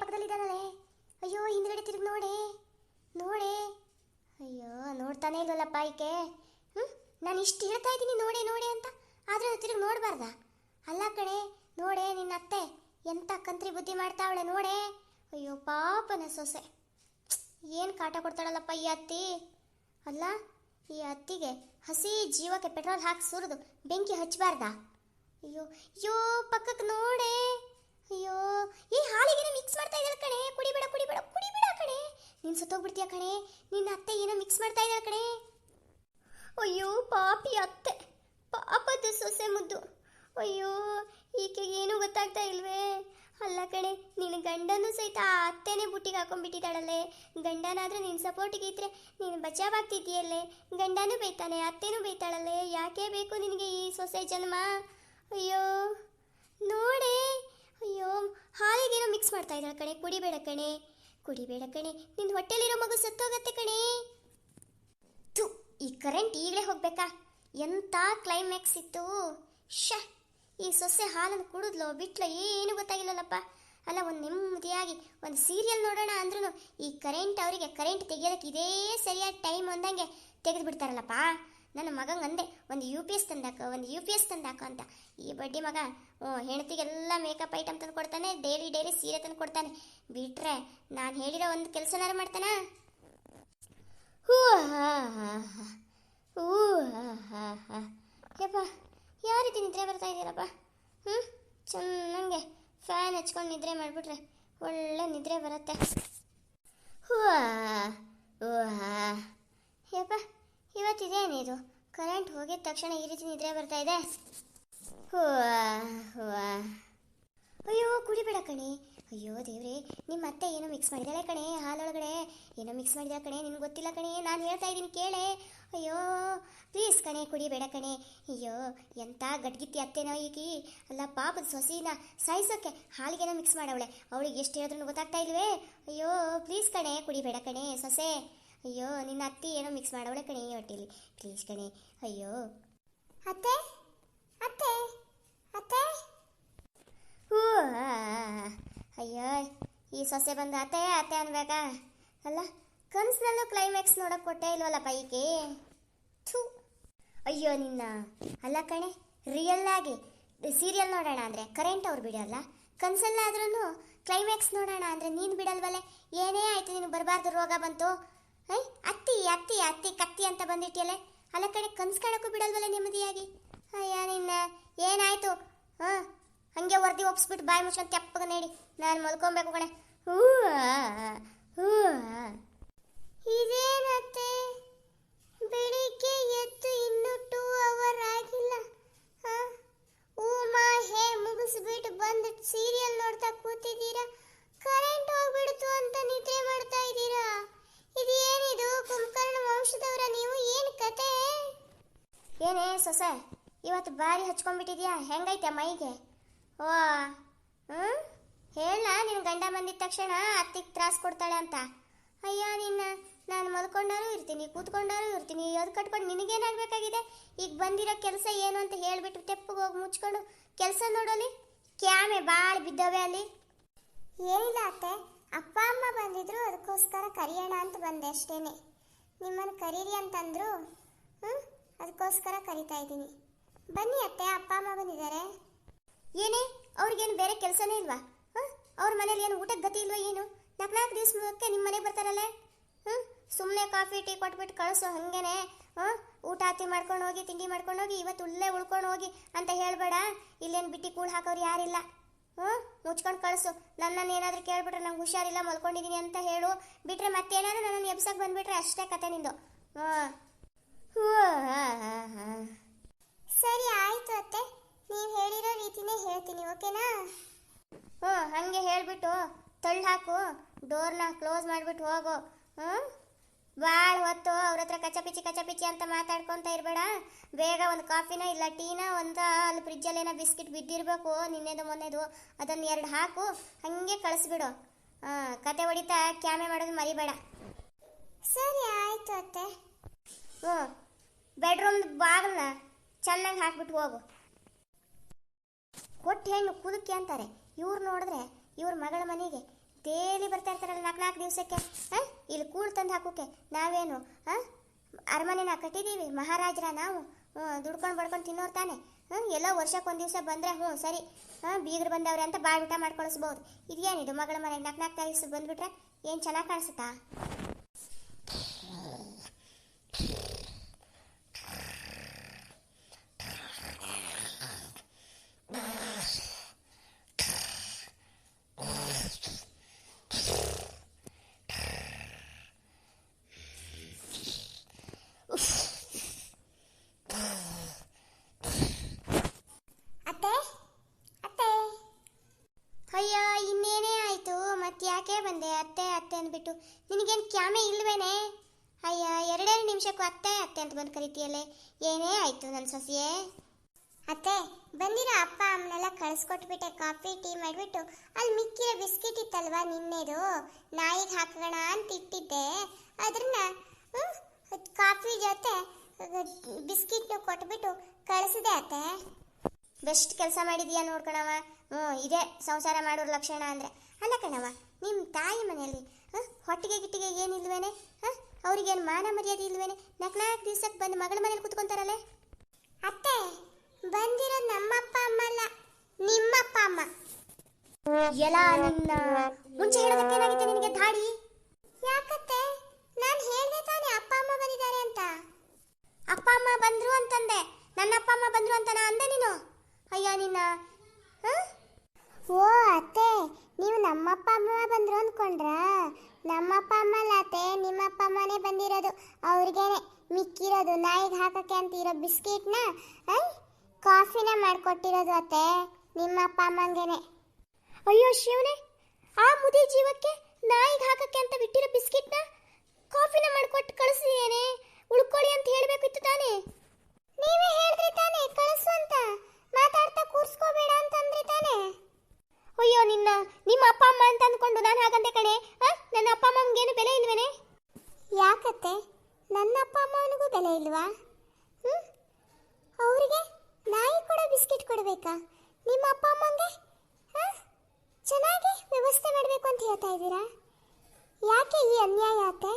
ಪಕ್ಕದಲ್ಲಿ ಇದ್ದಾನಲ್ಲೇ ಅಯ್ಯೋ, ಹಿಂದ್ಗಡೆ ತಿರುಗಿ ನೋಡಿ. ನೋಡಿ. ಅಯ್ಯೋ, ನೋಡ್ತಾನೆ ಇಲ್ವಲ್ಲಪ್ಪ ಈಕೆ. ಹ್ಞೂ ನಾನು ಇಷ್ಟು ಹೇಳ್ತಾ ಇದ್ದೀನಿ ನೋಡಿ ನೋಡಿ ಅಂತ. ಆದರೆ ತಿರುಗಿ ನೋಡಬಾರ್ದ? ಅಲ್ಲ ಕಣೆ, ನೋಡೆ ನಿನ್ನ ಅತ್ತೆ. ಎಂತ ಕಂತ್ರಿ ಬುದ್ಧಿ ಮಾಡ್ತಾವಳೆ ನೋಡೆ. ಅಯ್ಯೋ, ಪಾಪನ ಸೊಸೆ. ಏನು ಕಾಟ ಕೊಡ್ತಾಳಲ್ಲಪ್ಪ ಈ ಅತ್ತಿ? ಅಲ್ಲ, ಈ ಅತ್ತಿಗೆ ಹಸಿ ಜೀವಕ್ಕೆ ಪೆಟ್ರೋಲ್ ಹಾಕಿ ಸುರಿದು ಬೆಂಕಿ ಹಚ್ಚಬಾರ್ದ ಅಯ್ಯೋ ಅಯ್ಯೋ ಪಕ್ಕಕ್ಕೆ ನೋಡೆ. ಅಯ್ಯೋ ಈ ಹಾಲಿಗೆ ಮಿಕ್ಸ್ ಮಾಡ್ತಾ ಇದ್ದಾಳೆ ಕಣೆ. ಕುಡಿಬೇಡ ಕುಡಿಬೇಡ ಕುಡಿಬೇಡ ಕಣೆ. ನೀನು ಸತ್ತೋಗ್ಬಿಡ್ತೀಯ ಕಣೆ? ನಿನ್ನ ಅತ್ತೆ ಏನೋ ಮಿಕ್ಸ್ ಮಾಡ್ತಾ ಇದ್ದಾಳೆ ಕಣೆ. ಅಯ್ಯೋ, ಪಾಪಿ ಅತ್ತೆ. ಪಾಪದ ಸೊಸೆ ಮುದ್ದು. ಅಯ್ಯೋ ಈಕೆಗೆ ಏನೂ ಗೊತ್ತಾಗ್ತಾ ಇಲ್ವೇ. ಅಲ್ಲ ಕಣೆ, ನಿನ್ನ ಗಂಡನೂ ಸಹಿತ ಆ ಅತ್ತೆನೇ ಬುಟ್ಟಿಗೆ ಹಾಕೊಂಡ್ಬಿಟ್ಟಿದ್ದಾಳಲ್ಲೇ. ಗಂಡನಾದ್ರೆ ನಿನ್ನ ಸಪೋರ್ಟಿಗೆ ಇದ್ರೆ ನೀನು ಬಚಾವಾಗ್ತಿದ್ದೀಯಲ್ಲೇ. ಗಂಡನೂ ಬೈತಾನೆ, ಅತ್ತೆನೂ ಬೈತಾಳಲ್ಲೇ. ಯಾಕೆ ಬೇಕು ನಿನಗೆ ಈ ಸೊಸೆ ಜನ್ಮ? ಅಯ್ಯೋ, ನೋಡೆ. ಅಯ್ಯೋ, ಹಾಲಿಗೇನೋ ಮಿಕ್ಸ್ ಮಾಡ್ತಾ ಇದ್ದಾಳೆ ಕಣೆ, ಕುಡಿಬೇಡ ಕಣೆ. ಕುಡಿಬೇಡ ಕಣೆ ನಿನ್ನ ಹೊಟ್ಟೆಲಿರೋ ಮಗು ಸತ್ತೋಗತ್ತೆ ಕಣೆ. ತು ಈ ಕರೆಂಟ್ ಈಗಲೇ ಹೋಗ್ಬೇಕಾ? ಎಂಥ ಕ್ಲೈಮ್ಯಾಕ್ಸ್ ಇತ್ತು. ಶ, ಈ ಸೊಸೆ ಹಾಲನ್ನು ಕುಡಿದ್ಲೋ, ಬಿಟ್ಲ ಏನು ಗೊತ್ತಾಗಿಲ್ಲಲ್ಲಪ್ಪ. ಅಲ್ಲ, ಒಂದು ನೆಮ್ಮದಿಯಾಗಿ ಒಂದು ಸೀರಿಯಲ್ ನೋಡೋಣ ಅಂದ್ರೂ ಈ ಕರೆಂಟ್ ಅವರಿಗೆ ಕರೆಂಟ್ ತೆಗಿಯೋದಕ್ಕೆ ಇದೇ ಸರಿಯಾದ ಟೈಮ್ ಅಂದಂಗೆ ತೆಗೆದು ಬಿಡ್ತಾರಲ್ಲಪ್ಪ ನನ್ನ ಮಗಂಗೆ ಅಂದೆ, ಒಂದು ಯು ಪಿ ಎಸ್ ತಂದಾಕ, ಒಂದು ಯು ಪಿ ಎಸ್ ತಂದಾಕ ಅಂತ. ಈ ಬಡ್ಡಿ ಮಗ ಹೆಂಡತಿಗೆಲ್ಲ ಮೇಕಪ್ ಐಟಮ್ ತಂದು ಕೊಡ್ತಾನೆ ಡೈಲಿ ಡೈಲಿ ಸೀರೆ ತಂದು ಕೊಡ್ತಾನೆ. ಬಿಟ್ರೆ ನಾನು ಹೇಳಿರೋ ಒಂದು ಕೆಲಸನಾರು ಮಾಡ್ತಾನ? ಹೂ, ಹಾ ಹಾ ಯಪ್ಪ ಯಾವ ರೀತಿ ನಿದ್ರೆ ಬರ್ತಾ ಇದ್ದೀರಪ್ಪ? ಹ್ಞೂ, ಚೆನ್ನಂಗೆ ಫ್ಯಾನ್ ಹಚ್ಕೊಂಡು ನಿದ್ರೆ ಮಾಡಿಬಿಟ್ರೆ ಒಳ್ಳೆ ನಿದ್ರೆ ಬರುತ್ತೆ. ಹೂ ಹೂ, ಹಾ. ಯಪ್ಪ ಇವತ್ತಿದೇನು ಇದು ಕರೆಂಟ್ ಹೋಗಿದ ತಕ್ಷಣ ಈ ರೀತಿ ನಿದ್ರೆ ಬರ್ತಾ ಇದೆ. ಅಯ್ಯೋ, ಕುಡಿಬೇಡ ಕಣೆ. ಅಯ್ಯೋ, ದೇವ್ರಿ ನಿಮ್ಮ ಅತ್ತೆ ಏನೋ ಮಿಕ್ಸ್ ಮಾಡಿದಾಳೆ ಕಣೆ, ಹಾಲೊಳಗಡೆ. ಏನೋ ಮಿಕ್ಸ್ ಮಾಡಿದಾಳೆ ಕಣೆ ನಿನ್ಗೆ ಗೊತ್ತಿಲ್ಲ ಕಣೆ. ನಾನು ಹೇಳ್ತಾ ಇದ್ದೀನಿ ಕೇಳೆ. ಅಯ್ಯೋ ಪ್ಲೀಸ್ ಕಣೆ, ಕುಡಿಬೇಡ ಕಣೆ. ಅಯ್ಯೋ ಎಂಥ ಗಡ್ಗಿತ್ತಿ ಅತ್ತೆನೋ ಈಕಿ. ಅಲ್ಲ, ಪಾಪದ ಸೊಸಿನ ಸಾಯಿಸೋಕ್ಕೆ ಹಾಲಿಗೇನೋ ಮಿಕ್ಸ್ ಮಾಡವಳೆ. ಅವಳಿಗೆ ಎಷ್ಟು ಹೇಳಿದ್ರು ಗೊತ್ತಾಗ್ತಾ ಇಲ್ವೇ? ಅಯ್ಯೋ ಪ್ಲೀಸ್ ಕಣೆ, ಕುಡಿಬೇಡ ಕಣೆ, ಸೊಸೆ. ಅಯ್ಯೋ ನಿನ್ನ ಅತ್ತಿ ಏನೋ ಮಿಕ್ಸ್ ಮಾಡೋಳೆ ಕಣೆ ಹೊಟ್ಟೆಲಿ. ಪ್ಲೀಸ್ ಕಣೆ ಅಯ್ಯೋ. ಅತ್ತೆ ಅತ್ತೆ ಅತ್ತೆ. ಹೂ ಅಯ್ಯೋ ಈ ಸೊಸೆ ಬಂದು ಅತ್ತೆ ಅತ್ತೆ ಅನ್ಬೇಕಾ? ಅಲ್ಲ ಕನ್ಸ್ನಲ್ಲೂ ಕ್ಲೈಮ್ಯಾಕ್ಸ್ ನೋಡಕ್ಕೆ ಕೊಟ್ಟೆ ಇಲ್ವಲ್ಲಪ್ಪ ಈಕೆ ಥೂ. ಅಯ್ಯೋ ನಿನ್ನ. ಅಲ್ಲ ಕಣೆ ರಿಯಲ್ ಆಗಿ ಸೀರಿಯಲ್ ನೋಡೋಣ ಅಂದರೆ ಕರೆಂಟ್ ಅವ್ರು ಬಿಡಲ್ಲ. ಕನ್ಸಲ್ಲಾದ್ರೂ ಕ್ಲೈಮ್ಯಾಕ್ಸ್ ನೋಡೋಣ ಅಂದರೆ ನೀನು ಬಿಡಲ್ವಲ್ಲೇ? ಏನೇ ಆಯಿತು ನಿನಗೆ ಬರಬಾರ್ದು ರೋಗ ಬಂತು? ಅತ್ತಿ ಅತ್ತಿ ಅತ್ತಿ, ಕತ್ತಿ ಅಂತ ಬಂದಿಟ್ಟಿಯಲ್ಲೇ ಅಲ್ಲ ಕಡೆ ಕನ್ಸ್ ಕಾಣಕ್ಕೂ ಬಿಡಲ್ವಲ್ಲ ನೆಮ್ಮದಿಯಾಗಿ? ಅಯ್ಯ, ನಿನ್ನ ಏನಾಯ್ತು? ಹಾ, ಹಂಗೆ ವರದಿ ಒಪ್ಸ್ಬಿಟ್ಟು ಬಾಯಿ ಮುಚ್ಕೊಂಡು ತೆಪ್ಪಗ ನೀಡಿ. ನಾನು ಮಲ್ಕೊಬೇಕು ಕಣೆ. ಹೂ ಹೂ. ಇದೇನತ್ತೆ? ಬೆಳಿಗ್ಗೆ ಎದ್ದು ಇನ್ನೂ ಟೂ ಅವರ್ ಆಗಿಲ್ಲ. ಹೂ ಮಾ ಹೇ ಮುಗಿಸ್ಬಿಟ್ಟು ಬಂದು ಸೀರಿಯಲ್ ನೋಡ್ತಾ ಕೂತಿದ್ದೀರಾ? ಏನೇ ಸೊಸೆ, ಇವತ್ತು ಬಾರಿ ಹಚ್ಕೊಂಡ್ಬಿಟ್ಟಿದ್ಯಾ? ಹೆಂಗೈತೆ ಮೈಗೆ? ಓ ಹ್ಞೂ ಹೇಳ ನಿನ್ನ ಗಂಡ ಬಂದಿದ ತಕ್ಷಣ ಅತ್ತಿಗೆ ತ್ರಾಸ್ ಕೊಡ್ತಾಳೆ ಅಂತ. ಅಯ್ಯ, ನಿನ್ನ ನಾನು ಮಲ್ಕೊಂಡಾರು ಇರ್ತೀನಿ, ಕೂತ್ಕೊಂಡಾರು ಇರ್ತೀನಿ. ಅದು ಕಟ್ಕೊಂಡು ನಿನಗೇನಾಗಬೇಕಾಗಿದೆ ಈಗ ಬಂದಿರೋ ಕೆಲಸ ಏನು ಅಂತ ಹೇಳಿಬಿಟ್ಟು ತೆಪ್ಪಗೆ ಹೋಗಿ ಮುಚ್ಕೊಂಡು ಕೆಲಸ ನೋಡಲಿ? ಕ್ಯಾಮೆ ಭಾಳ ಬಿದ್ದವೆ ಅಲ್ಲಿ. ಏನಿಲ್ಲ ಅತ್ತೆ, ಅಪ್ಪ ಅಮ್ಮ ಬಂದಿದ್ರು, ಅದಕ್ಕೋಸ್ಕರ ಕರಿಯೋಣ ಅಂತ ಬಂದೆ ಅಷ್ಟೇನೆ. ನಿಮ್ಮನ್ನು ಕರೀರಿ ಅಂತಂದ್ರು ಹ್ಞೂ ಅದಕ್ಕೋಸ್ಕರ ಕರಿತಾ ಇದ್ದೀನಿ. ಬನ್ನಿ ಅತ್ತೆ, ಅಪ್ಪ ಅಮ್ಮ ಬಂದಿದ್ದಾರೆ ಏನೇ, ಅವ್ರಿಗೇನು ಬೇರೆ ಕೆಲಸನೇ ಇಲ್ವಾ? ಹಾಂ? ಅವ್ರ ಮನೇಲಿ ಏನು ಊಟಕ್ಕೆ ಗತಿ ಇಲ್ವಾ ಏನು? ನಾಲ್ಕು ದಿವಸಕ್ಕೆ ನಿಮ್ಮ ಮನೆಗೆ ಬರ್ತಾರಲ್ಲ? ಹ್ಞೂ ಸುಮ್ಮನೆ ಕಾಫಿ, ಟೀ ಕೊಟ್ಬಿಟ್ಟು ಕಳಿಸು ಹಾಗೇನೆ. ಹಾಂ? ಊಟ ಆತಿ ಮಾಡ್ಕೊಂಡು ಹೋಗಿ, ತಿಂಡಿ ಮಾಡ್ಕೊಂಡು ಹೋಗಿ, ಇವತ್ತು ಉಳ್ಳೇ ಉಳ್ಕೊಂಡು ಹೋಗಿ ಅಂತ ಹೇಳಬೇಡ. ಇಲ್ಲೇನು ಬಿಟ್ಟು ಕೂಳು ಹಾಕೋರು ಯಾರಿಲ್ಲ. ಹ್ಞೂ ಮುಚ್ಕೊಂಡು ಕಳಿಸು. ನನ್ನನ್ನು ಏನಾದರೂ ಕೇಳಿಬಿಟ್ರೆ ನಂಗೆ ಹುಷಾರಿಲ್ಲ, ಮಲ್ಕೊಂಡಿದ್ದೀನಿ ಅಂತ ಹೇಳು. ಬಿಟ್ಟರೆ ಮತ್ತೇನಾದರೂ ನನ್ನನ್ನು ಎಬ್ಸಕ್ಕೆ ಬಂದುಬಿಟ್ರೆ ಅಷ್ಟೇ ಕತೆ ನಿಂದು. ಹಾಂ. ಸರಿ ಆಯ್ತು ಅತ್ತೆ. ನೀವು ಹೇಳಿರೋ ರೀತಿನೇ ಹೇಳ್ತೀನಿ, ಓಕೆನಾ? ಹ್ಞೂ, ಹಾಗೆ ಹೇಳ್ಬಿಟ್ಟು ತಳ್ಳು ಹಾಕು, ಡೋರ್ನ ಕ್ಲೋಸ್ ಮಾಡಿಬಿಟ್ಟು ಹೋಗು. ಹ್ಞೂ? ಭಾಳ ಹೊತ್ತು ಅವ್ರ ಹತ್ರ ಕಚಪಿಚಿ ಕಚಪಿಚಿ ಅಂತ ಮಾತಾಡ್ಕೊತ ಇರಬೇಡ. ಬೇಗ ಒಂದು ಕಾಫಿನ ಇಲ್ಲ ಟೀನ ಒಂದು ಅಲ್ಲಿ ಫ್ರಿಜ್ಜಲ್ಲಿ ಏನೋ ಬಿಸ್ಕಿಟ್ ಬಿದ್ದಿರಬೇಕು, ನಿನ್ನೆದು ಮೊನ್ನೆದು. ಅದನ್ನ ಎರಡು ಹಾಕು, ಹಾಗೆ ಕಳಿಸ್ಬಿಡು. ಹಾಂ ಕತೆ ಹೊಡಿತಾ ಕ್ಯಾಮೆ ಮಾಡೋದು ಮರಿಬೇಡ ಸರಿ ಆಯ್ತು ಅತ್ತೆ ಹ್ಞೂ ಬೆಡ್ರೂಮ್ ಬಾಗಿಲನ್ನ ಚೆನ್ನಾಗಿ ಹಾಕ್ಬಿಟ್ಟು ಹೋಗು. ಕೊಟ್ಟು ಹೆಣ್ಣು ಕುದಕ್ಕೆ ಅಂತಾರೆ. ಇವ್ರು ನೋಡಿದ್ರೆ ಇವ್ರ ಮಗಳ ಮನೆಗೆ ಡೇಲಿ ಬರ್ತಾ ಇರ್ತಾರಲ್ಲ ನಾಲ್ಕು ನಾಲ್ಕು ದಿವಸಕ್ಕೆ, ಹಾಂ? ಇಲ್ಲಿ ಕೂಳು ತಂದು ಹಾಕೋಕೆ ನಾವೇನು, ಹಾಂ? ಅರಮನೆನ ಕಟ್ಟಿದ್ದೀವಿ ಮಹಾರಾಜರ ನಾವು ದುಡ್ಕೊಂಡು ಬಡ್ಕೊಂಡು ತಿನ್ನೋರು ತಾನೆ ಹ್ಞೂ ಎಲ್ಲ ವರ್ಷಕ್ಕೆ ಒಂದು ದಿವಸ ಬಂದರೆ, ಹ್ಞೂ, ಸರಿ, ಹಾಂ? ಬೀಗರು ಬಂದವ್ರೆ ಅಂತ ಬಾಳ್ ಊಟ ಮಾಡಿ ಇದೇನಿದು ಮಗಳ ಮನೆಗೆ ನಾಲ್ಕು ನಾಲ್ಕು ದಿವಸ ಬಂದುಬಿಟ್ರೆ ಏನು ಚೆನ್ನಾಗಿ ಕಾಣಿಸುತ್ತಾ ಅತ್ತೆ ಅತ್ತೆ ಅಯ್ಯೋ ಇನ್ನೇನೇ ಆಯಿತು ಮತ್ತೆ ಯಾಕೆ ಬಂದೆ ಅತ್ತೆ ಅಂದ್ಬಿಟ್ಟು ನಿನಗೇನು ಕ್ಯಾಮೆ ಇಲ್ವೇನೆ? ಅಯ್ಯ, ಎರಡೆರಡು ನಿಮಿಷಕ್ಕೂ ಅತ್ತೆ ಅತ್ತೆ ಅಂತ ಬಂದು ಕರಿತೀಯಲ್ಲೇ. ಏನೇ ಆಯಿತು ನನ್ನ ಸೊಸೆಯೇ? ಅತ್ತೆ, ಬಂದಿರೋ ಅಪ್ಪ ಅಮ್ಮನೆಲ್ಲ ಕಳಿಸ್ಕೊಟ್ಬಿಟ್ಟೆ, ಕಾಫಿ, ಟೀ ಮಾಡಿಬಿಟ್ಟು, ಅಲ್ಲಿ ಮಿಕ್ಕಿರೋ ಬಿಸ್ಕಿಟ್ ಇತ್ತಲ್ವಾ ನಿನ್ನೆದು? ನಾಯಿಗೆ ಹಾಕೋಣ ಅಂತ ಇಟ್ಟಿದ್ದೆ. ಅದನ್ನ ಕಾಫಿ ಜೊತೆ ಬಿಸ್ಕಿಟ್ನು ಕೊಟ್ಬಿಟ್ಟು ಕಳಿಸಿದೆ ಅತ್ತೆ. ಬೆಸ್ಟ್ ಕೆಲಸ ಮಾಡಿದೀಯಾ ನೋಡ್ಕಣವ ಹ್ಞೂ ಇದೇ ಸಂಸಾರ ಮಾಡೋರ ಲಕ್ಷಣ ಅಂದರೆ. ಅಲ್ಲ ಕಣವ ನಿಮ್ಮ ತಾಯಿ ಮನೆಯಲ್ಲಿ ಹೊಟ್ಟಿಗೆ ಗಿಟ್ಟಿಗೆ ಏನಿಲ್ವೇನೆ ಹಾಂ? ಅವ್ರಿಗೇನು ಮಾನ ಮರ್ಯಾದೆ ಇಲ್ವೇನೆ? ನಾಲ್ಕು ದಿವ್ಸಕ್ಕೆ ಬಂದು ಮಗಳ ಮನೇಲಿ ಕುತ್ಕೊಂತಾರಲ್ಲೇ? ಅತ್ತೆ, ಬಂದಿರೋ ನಮ್ಮಪ್ಪ ಅಮ್ಮ ಅಲ್ಲ, ನಿಮ್ಮಪ್ಪ ಅಮ್ಮ. ಎಲ್ಲ ನಿನ್ನ ಮುಂಚೆ ಹೇಳೋದಕ್ಕೆ ಏನಾಗಿತ್ತು ನಿನಗೆ ದಾಡಿ ಯಾಕತ್ತೆ? ನಾನು ಹೇಳಿದೆ ತಾನೇ ಅಪ್ಪ ಅಮ್ಮ ಬಂದಿದ್ದಾರೆ ಅಂತ. ಅಪ್ಪ ಅಮ್ಮ ಬಂದ್ರು ಅಂತಂದೆ. ನನ್ನ ಅಪ್ಪ ಅಮ್ಮ ಬಂದ್ರು ಅಂತ ನಾ ಅಂದೆ ನೀನು. ಅಯ್ಯ ನಿನ್ನ, ಹ? ಓ, ಅತ್ತೆ, ನೀವು ನಮ್ಮಪ್ಪ, ಅಮ್ಮ ಬಂದ್ರು ಅಂದ್ಕೊಂಡ್ರಾ ನಮ್ಮಪ್ಪ, ಅಮ್ಮ ಅಲ್ಲ ಅತ್ತೆ, ನಿಮ್ಮಪ್ಪ, ಅಮ್ಮನೇ ಬಂದಿರೋದು. ಅವ್ರಿಗೇನೆ ಮಿಕ್ಕಿರೋದು, ನಾಯಿಗೆ ಹಾಕಕ್ಕೆ ಅಂತ ಇರೋ ಬಿಸ್ಕಿಟ್ನ, ಐ, ಕಾಫಿನ ಮಾಡ್ಕೊಟ್ಟಿರೋದು ಅತ್ತೆ, ನಿಮ್ಮಪ್ಪ, ಅಮ್ಮಂಗೇನೆ. ಅಯ್ಯೋ, ಶಿವನೇ, ಆ ಮುದಿ ಜೀವಕ್ಕೆ ನಾಯಿಗೆ ಹಾಕಕ್ಕೆ ಅಂತ ಬಿಟ್ಟಿರೋ ಬಿಸ್ಕೆಟ್ನ ಕಾಫಿನ ಮಾಡ್ಕೊಟ್ಟು ಕಳಿಸಿದೇನೆ ಉಳ್ಕೊಳ್ಳಿ ಹೇಳಬೇಕಿತ್ತು ತಾನೇ ನೀವೇ ಹೇಳಿದ್ರಿ ತಾನೇ ಕಳಿಸು ಅಂತ ಮಾತಾಡ್ತಾ ಕೂರ್ಸ್ಕೋಬೇಡ ಅಂತಂದ್ರಿ ತಾನೇ ಅಯ್ಯೋ ನಿನ್ನ ನಿಮ್ಮ ಅಪ್ಪ ಅಮ್ಮ ಅಂತ ಅಂದ್ಕೊಂಡು ನಾನು ಹಾಗಂದೆ ಕಣೆ ಆ? ನನ್ನ ಅಪ್ಪ ಅಮ್ಮನಿಗೇನು ಬೆಲೆ ಇಲ್ವೇನೆ ಯಾಕತ್ತೆ ನನ್ನ ಅಪ್ಪ ಅಮ್ಮನಿಗೂ ಬೆಲೆ ಇಲ್ವಾ? ಹ್ಞೂ ಅವರಿಗೆ ನಾಯಿ ಕೂಡ ಬಿಸ್ಕೆಟ್ ಕೊಡಬೇಕಾ? ನಿಮ್ಮ ಅಪ್ಪ ಅಮ್ಮಂಗೆ? ಹಾಂ? ಚೆನ್ನಾಗಿ ವ್ಯವಸ್ಥೆ ಮಾಡಬೇಕು ಅಂತ ಹೇಳ್ತಾ ಇದ್ದೀರಾ? ಯಾಕೆ ಈ ಅನ್ಯಾಯ ಅತ್ತೆ?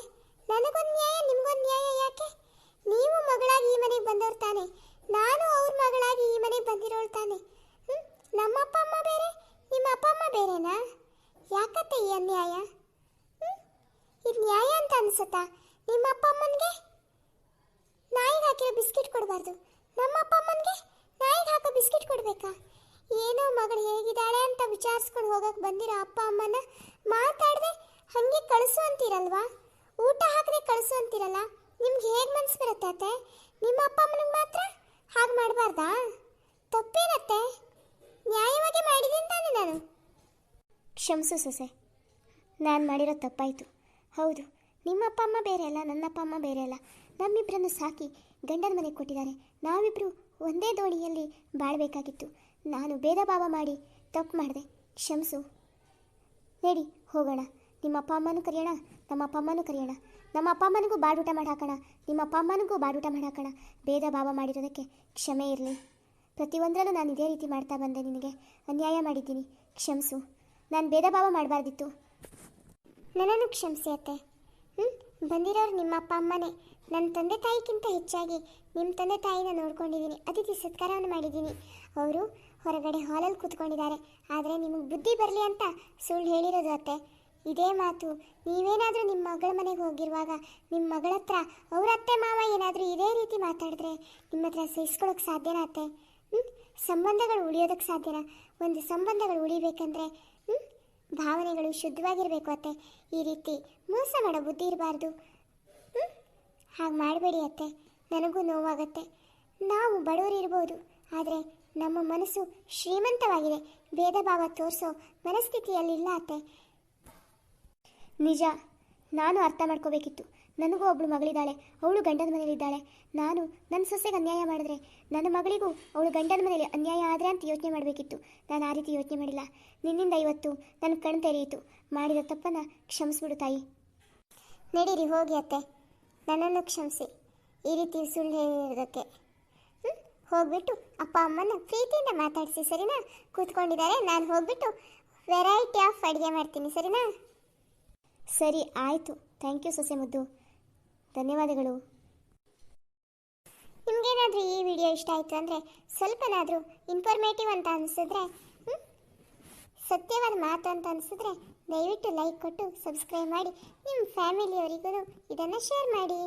ನನಗೊಂದು ನ್ಯಾಯ, ನಿಮಗೊಂದು ನ್ಯಾಯ ಯಾಕೆ? ನೀವು ಮಗಳಾಗಿ ಈ ಮನೆಗೆ ಬಂದವ್ರು ತಾನೆ. ನಾನು ಅವ್ರ ಮಗಳಾಗಿ ಈ ಮನೆಗೆ ಬಂದಿರೋಳು ತಾನೆ? ನಮ್ಮ ಅಪ್ಪ ಅಮ್ಮ ಬೇರೆ, ನಿಮ್ಮ ಅಪ್ಪ ಅಮ್ಮ ಬೇರೆನಾ? ಯಾಕತ್ತೆ ಈ ಅನ್ಯಾಯ? ಹ್ಞೂ ಇದು ನ್ಯಾಯ ಅಂತ ಅನ್ಸುತ್ತಾ? ನಿಮ್ಮ ಅಪ್ಪ ಅಮ್ಮನಿಗೆ? ನಾಯಿಗೆ ಹಾಕಿರೋ ಬಿಸ್ಕೆಟ್ ಕೊಡಬಾರ್ದು. ನಮ್ಮ ಅಪ್ಪ ಅಮ್ಮನಿಗೆ ನಾಯಿಗೆ ಹಾಕೋ ಬಿಸ್ಕೆಟ್ ಕೊಡಬೇಕಾ? ಏನೋ ಮಗಳು ಹೇಗಿದ್ದಾಳೆ ಅಂತ ವಿಚಾರಿಸ್ಕೊಂಡು ಹೋಗಕ್ಕೆ ಬಂದಿರೋ ಅಪ್ಪ ಅಮ್ಮನ ಮಾತಾಡದೆ ಹಾಗೆ ಕಳಿಸು ಅಂತೀರಲ್ವಾ? ಊಟ ಹಾಕದೆ ಕಳಿಸು ಅಂತೀರಲ್ಲ? ನಿಮ್ಗೆ ಹೇಗೆ ಮನಸ್ಸು ಬರುತ್ತೆ ಅತ್ತೆ? ನಿಮ್ಮ ಅಪ್ಪ ಅಮ್ಮನಿಗೆ ಮಾತ್ರ ಹಾಗೆ ಮಾಡಬಾರ್ದಾ? ತಪ್ಪೇನತ್ತೆ? ನ್ಯಾಯವಾಗಿ ಮಾಡಿದ್ದೀನಿ ತಾನೆ ನಾನು. ಕ್ಷಮಿಸು ಸೊಸೆ. ನಾನು ಮಾಡಿರೋ ತಪ್ಪಾಯಿತು. ಹೌದು, ನಿಮ್ಮ ಅಪ್ಪ ಅಮ್ಮ ಬೇರೆ ಅಲ್ಲ, ನನ್ನ ಅಪ್ಪ ಅಮ್ಮ ಬೇರೆ ಅಲ್ಲ. ನಮ್ಮಿಬ್ಬರನ್ನು ಸಾಕಿ ಗಂಡನ ಮನೆಗೆ ಕೊಟ್ಟಿದ್ದಾರೆ. ನಾವಿಬ್ಬರು ಒಂದೇ ದೋಣಿಯಲ್ಲಿ ಬಾಳಬೇಕಾಗಿತ್ತು. ನಾನು ಭೇದ ಭಾವ ಮಾಡಿ ತಪ್ಪು ಮಾಡಿದೆ. ಕ್ಷಮಿಸು. ನಡಿ ಹೋಗೋಣ. ನಿಮ್ಮ ಅಪ್ಪ ಅಮ್ಮನೂ ಕರೆಯೋಣ? ನಮ್ಮ ಅಪ್ಪ ಅಮ್ಮನೂ ಕರೆಯೋಣ? ನಮ್ಮ ಅಪ್ಪ ಅಮ್ಮನಿಗೂ ಬಾಡೂಟ ಮಾಡಿ ಹಾಕೋಣ ನಿಮ್ಮ ಅಪ್ಪ ಅಮ್ಮನಿಗೂ ಬಾಡೂಟ ಮಾಡಿ ಭೇದ ಭಾವ ಮಾಡಿರೋದಕ್ಕೆ ಕ್ಷಮೆ ಇರಲಿ. ಪ್ರತಿಯೊಂದರಲ್ಲೂ ನಾನು ಇದೇ ರೀತಿ ಮಾಡ್ತಾ ಬಂದೆ ನಿನಗೆ. ಅನ್ಯಾಯ ಮಾಡಿದ್ದೀನಿ. ಕ್ಷಮಿಸು. ನಾನು ಭೇದ ಭಾವ ಮಾಡಬಾರ್ದಿತ್ತು. ನನ್ನನ್ನು ಕ್ಷಮಿಸಿ ಅತ್ತೆ. ಹ್ಞೂ ಬಂದಿರೋರು ನಿಮ್ಮ ಅಪ್ಪ ಅಮ್ಮನೇ. ನನ್ನ ತಂದೆ ತಾಯಿಗಿಂತ ಹೆಚ್ಚಾಗಿ ನಿಮ್ಮ ತಂದೆ ತಾಯಿನ ನೋಡ್ಕೊಂಡಿದ್ದೀನಿ ಅತಿಥಿ ಸತ್ಕಾರವನ್ನು ಮಾಡಿದ್ದೀನಿ ಅವರು ಹೊರಗಡೆ ಹಾಲಲ್ಲಿ ಕೂತ್ಕೊಂಡಿದ್ದಾರೆ. ಆದರೆ ನಿಮಗೆ ಬುದ್ಧಿ ಬರಲಿ ಅಂತ ಸುಳ್ಳು ಹೇಳಿರೋದು ಅತ್ತೆ. ಇದೇ ಮಾತು. ನೀವೇನಾದರೂ ನಿಮ್ಮ ಮಗಳ ಮನೆಗೆ ಹೋಗಿರುವಾಗ ನಿಮ್ಮ ಮಗಳ ಹತ್ರ ಅವ್ರ ಅತ್ತೆ, ಮಾವ ಏನಾದರೂ ಇದೇ ರೀತಿ ಮಾತಾಡಿದ್ರೆ ನಿಮ್ಮ ಹತ್ರ ಸಹಿಸ್ಕೊಳ್ಳೋಕೆ ಸಾಧ್ಯನಾ ಅತ್ತೆ? ಹ್ಞೂ ಸಂಬಂಧಗಳು ಉಳಿಯೋದಕ್ಕೆ ಸಾಧ್ಯನಾ? ಒಂದು ಸಂಬಂಧಗಳು ಉಳಿಬೇಕಂದ್ರೆ ಹ್ಞೂ ಭಾವನೆಗಳು ಶುದ್ಧವಾಗಿರಬೇಕು ಅತ್ತೆ. ಈ ರೀತಿ ಮೋಸ ಮಾಡೋ ಬುದ್ಧಿ ಇರಬಾರ್ದು. ಹಾಗೆ ಮಾಡಬೇಡಿ ಅತ್ತೆ. ನನಗೂ ನೋವಾಗತ್ತೆ. ನಾವು ಬಡವರು ಇರ್ಬೋದು, ಆದರೆ ನಮ್ಮ ಮನಸ್ಸು ಶ್ರೀಮಂತವಾಗಿದೆ. ಭೇದ ಭಾವ ತೋರಿಸೋ ಮನಸ್ಥಿತಿಯಲ್ಲಿಲ್ಲ ಅತ್ತೆ. ನಿಜ, ನಾನು ಅರ್ಥ ಮಾಡ್ಕೋಬೇಕಿತ್ತು. ನನಗೂ ಒಬ್ಳು ಮಗಳಿದ್ದಾಳೆ, ಅವಳು ಗಂಡನ ಮನೇಲಿದ್ದಾಳೆ ನಾನು ನನ್ನ ಸೊಸೆಗೆ ಅನ್ಯಾಯ ಮಾಡಿದ್ರೆ, ನನ್ನ ಮಗಳಿಗೂ ಅವಳು ಗಂಡನ ಮನೇಲಿ ಅನ್ಯಾಯ ಆದರೆ ಅಂತ ಯೋಚನೆ ಮಾಡಬೇಕಿತ್ತು. ನಾನು ಆ ರೀತಿ ಯೋಚನೆ ಮಾಡಿಲ್ಲ. ನಿನ್ನಿಂದ ಇವತ್ತು ನನ್ನ ಕಣ್ ತೆರೆಯಿತು. ಮಾಡಿದ ತಪ್ಪನ್ನು ಕ್ಷಮಿಸ್ಬಿಡು ತಾಯಿ. ನಡೀರಿ, ಹೋಗಿ ಅತ್ತೆ. ನನ್ನನ್ನು ಕ್ಷಮಿಸಿ. ಈ ರೀತಿ ಸುಳ್ಳು ಹೇಳಿರೋದಕ್ಕೆ? ಹೋಗ್ಬಿಟ್ಟು ಅಪ್ಪ ಅಮ್ಮನ ಪ್ರೀತಿಯಿಂದ ಮಾತಾಡಿಸಿ, ಸರಿನಾ? ಕೂತ್ಕೊಂಡಿದ್ದಾರೆ, ನಾನು ಹೋಗ್ಬಿಟ್ಟು ವೆರೈಟಿ ಆಫ್ ಅಡುಗೆ ಮಾಡ್ತೀನಿ, ಸರಿನಾ? ಸರಿ, ಆಯಿತು. ಥ್ಯಾಂಕ್ ಯು ಸೊಸೆ ಮುದ್ದು ಧನ್ಯವಾದಗಳು. ನಿಮಗೇನಾದರೂ ಈ ವಿಡಿಯೋ ಇಷ್ಟ ಆಯಿತು ಅಂದರೆ ಸ್ವಲ್ಪನಾದರೂ ಇನ್ಫಾರ್ಮೇಟಿವ್ ಅಂತ ಅನಿಸಿದ್ರೆ? ಸತ್ಯವಾದ ಮಾತು ಅಂತ ಅನಿಸಿದ್ರೆ ದಯವಿಟ್ಟು ಲೈಕ್ ಕೊಟ್ಟು ಸಬ್ಸ್ಕ್ರೈಬ್ ಮಾಡಿ. ನಿಮ್ಮ ಫ್ಯಾಮಿಲಿಯವರಿಗೂ ಇದನ್ನು ಶೇರ್ ಮಾಡಿ.